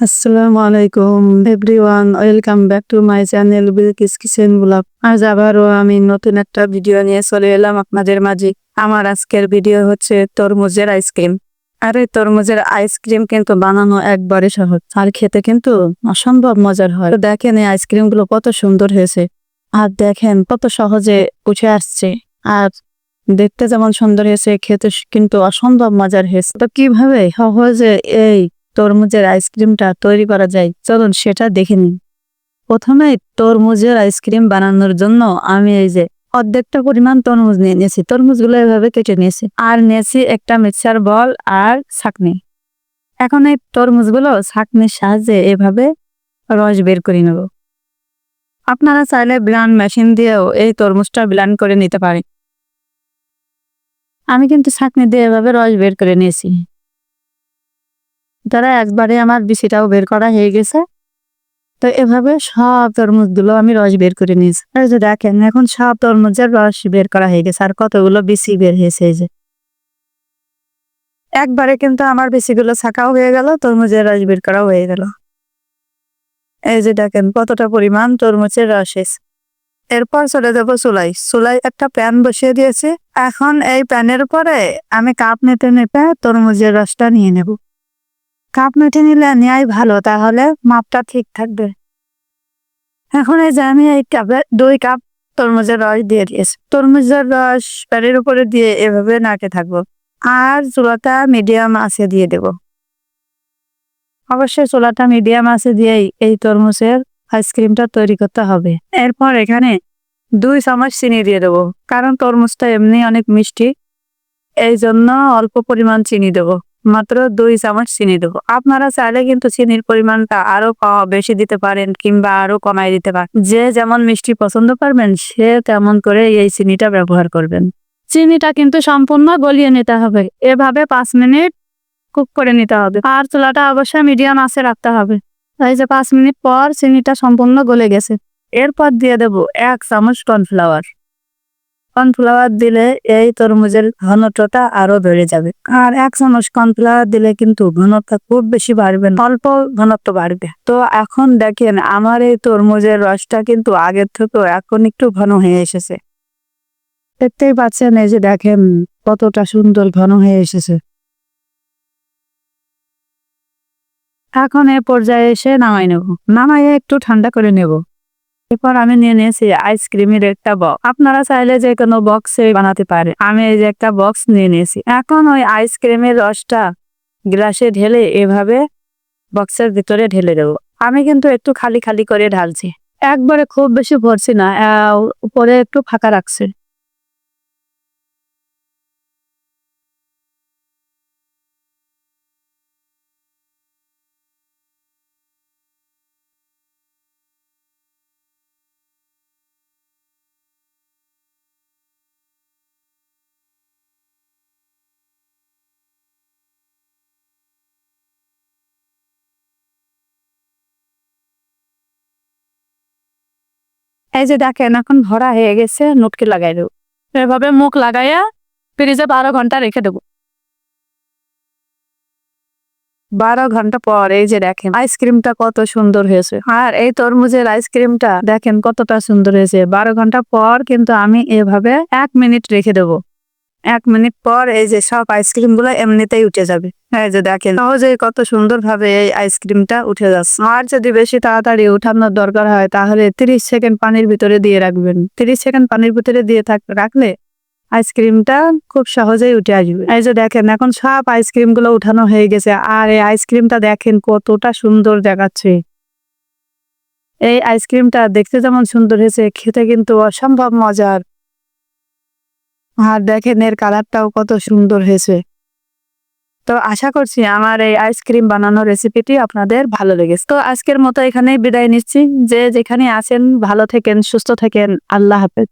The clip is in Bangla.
আসসালামু আলাইকুম everyone welcome back to my channel Bilkis kitchen blog আজ আবারও আমি নতুন একটা ভিডিও নিয়ে চলে এলাম আপনাদের মাঝে। আমার আজকের ভিডিও হচ্ছে তরমুজের আইসক্রিম আর এই তরমুজের আইসক্রিম কিন্তু বানানো একবারে সহজ, আর খেতে কিন্তু অসম্ভব মজার হয়। দেখেন এই আইসক্রিমগুলো কত সুন্দর হয়েছে। আর দেখেন কত সহজে উঠে আসছে। আর দেখতে যেমন সুন্দর হয়েছে, খেতে কিন্তু অসম্ভব মজার হয়েছে। তো কীভাবে সহজে এই তরমুজের আইসক্রিমটা তৈরি করা যায়। চলুন সেটা দেখে নিন প্রথমে তরমুজের আইসক্রিম বানানোর জন্য আমি এই যে অর্ধেকটা পরিমাণ তরমুজ নিয়ে নিয়েছি। তরমুজগুলো এভাবে কেটে নিয়েছি। আর নিয়েছি একটা মিক্সার বল আর ছাকনি। এখন এই তরমুজগুলো ছাকনির সাহায্যে এভাবে রস বের করে নেব। আপনারা চাইলে ব্লান্ড মেশিন দিয়েও এই তরমুজটা ব্লান্ড করে নিতে পারেন। আমি কিন্তু ছাকনি দিয়ে এভাবে রস বের করে নিয়েছি। তারা একবারে আমার বিচিটাও বের করা হয়ে গেছে। তো এভাবে সব তরমুজগুলো আমি রস বের করে নিয়েছি। আর দেখেন, এখন সব তরমুজের রস বের করা হয়ে গেছে, আর কতগুলো বিচি বের হয়েছে এই যে। একবারে কিন্তু আমার বিচিগুলো ছাকাও হয়ে গেল, তরমুজের রস বের করাও হয়ে গেল। এই যে দেখেন, কতটা পরিমাণ তরমুজের রস এসে এরপর চলে যাব চুলাই চুলাই একটা প্যান বসিয়ে দিয়েছি। এখন এই প্যানের পরে আমি কাপ নিতে নিতে তরমুজের রসটা নিয়ে নেব। কাপ মেটে নিলে নেওয়াই ভালো, তাহলে মাপটা ঠিক থাকবে। এখন এই যে আমি এই কাপে, দুই কাপ তরমুজের রস দিয়ে দিয়েছি। তরমুজের রস প্যানের উপরে দিয়ে এভাবে নাড়তে থাকব। আর চুলাটা মিডিয়াম আছে দিয়ে দেব। অবশ্যই চুলাটা মিডিয়াম আছে দিয়েই এই তরমুজের আইসক্রিমটা তৈরি করতে হবে। এরপর এখানে দুই চামচ চিনি দিয়ে দেবো, কারণ তরমুজটা এমনি অনেক মিষ্টি। এই জন্য অল্প পরিমাণ চিনি দেবো। মাত্র দুই চামচ চিনি দেবো। আপনারা চাইলে কিন্তু চিনির পরিমাণটা আরও বেশি দিতে পারেন কিংবা আরও কমাই দিতে পারেন। যে যেমন মিষ্টি পছন্দ করবেন সে তেমন করে এই চিনিটা ব্যবহার করবেন। চিনিটা কিন্তু সম্পূর্ণ গলিয়ে নিতে হবে। এভাবে পাঁচ মিনিট কুক করে নিতে হবে। আর চুলাটা অবশ্যই মিডিয়াম আঁচে রাখতে হবে। এই যে পাঁচ মিনিট পর চিনিটা সম্পূর্ণ গলে গেছে। এরপর দিয়ে দেব এক চামচ কর্নফ্লাওয়ার। কর্নফ্লাওয়ার দিলে এই তরমুজের ঘনত্বটা আরও বেড়ে যাবে। আর এক চামচ কর্নফ্লাওয়ার দিলে কিন্তু ঘনত্ব খুব বেশি বাড়বে অল্প ঘনত্ব বাড়বে। তো এখন দেখেন, আমার এই তরমুজের রসটা কিন্তু আগের থেকেও এখন একটু ঘন হয়ে এসেছে। দেখতেই পাচ্ছেন এই যে দেখেন, কতটা সুন্দর ঘন হয়ে এসেছে। এখন এ পর্যায়ে এসে নামাই নেব। নামাইয়ে একটু ঠান্ডা করে নেব। এরপর আমি নিয়ে নিয়েছি আইসক্রিমের একটা বক্স আপনারা চাইলে যে কোনো বক্সে বানাতে পারে আমি এই যে একটা বক্স নিয়ে নিয়েছি। এখন ওই আইসক্রিমের রসটা গ্লাসে ঢেলে এভাবে বক্সের ভিতরে ঢেলে দেবো। আমি কিন্তু একটু খালি খালি করে ঢালছি। একবারে খুব বেশি ভরছি না উপরে একটু ফাঁকা রাখছি। এই যে দেখেন, এখন ভরা হয়ে গেছে, নোটকে লাগাই দেবো। এভাবে মুখ লাগাইয়া ফ্রিজে বারো ঘণ্টা রেখে দেবো। বারো ঘণ্টা পর এই যে দেখেন, আইসক্রিমটা কত সুন্দর হয়েছে। আর এই তরমুজের আইসক্রিমটা দেখেন কতটা সুন্দর হয়েছে। বারো ঘণ্টা পর কিন্তু আমি এভাবে এক মিনিট রেখে দেবো। এক মিনিট পর এই যে সব আইসক্রিমগুলো এমনিতেই উঠে যাবে। এই যে দেখেন সহজেই কত সুন্দর ভাবে এই আইসক্রিমটা উঠে যাচ্ছে। আর যদি বেশি তাড়াতাড়ি উঠানোর দরকার হয়, তাহলে তিরিশ সেকেন্ড পানির ভিতরে দিয়ে রাখবেন। তিরিশ সেকেন্ড পানির ভিতরে দিয়ে রাখলে আইসক্রিমটা খুব সহজেই উঠে আসবে। এই যে দেখেন, এখন সব আইসক্রিমগুলো উঠানো হয়ে গেছে, আর এই আইসক্রিমটা দেখেন কতটা সুন্দর দেখাচ্ছে। এই আইসক্রিমটা দেখতে যেমন সুন্দর হয়েছে, খেতে কিন্তু অসম্ভব মজার। আর দেখেন এর কালারটাও কত সুন্দর হয়েছে। তো আশা করছি আমার এই আইসক্রিম বানানোর রেসিপিটি আপনাদের ভালো লেগেছে। তো আজকের মতো এখানেই বিদায় নিচ্ছি। যে যেখানে আছেন, ভালো থেকেন, সুস্থ থাকেন, আল্লাহ হাফেজ।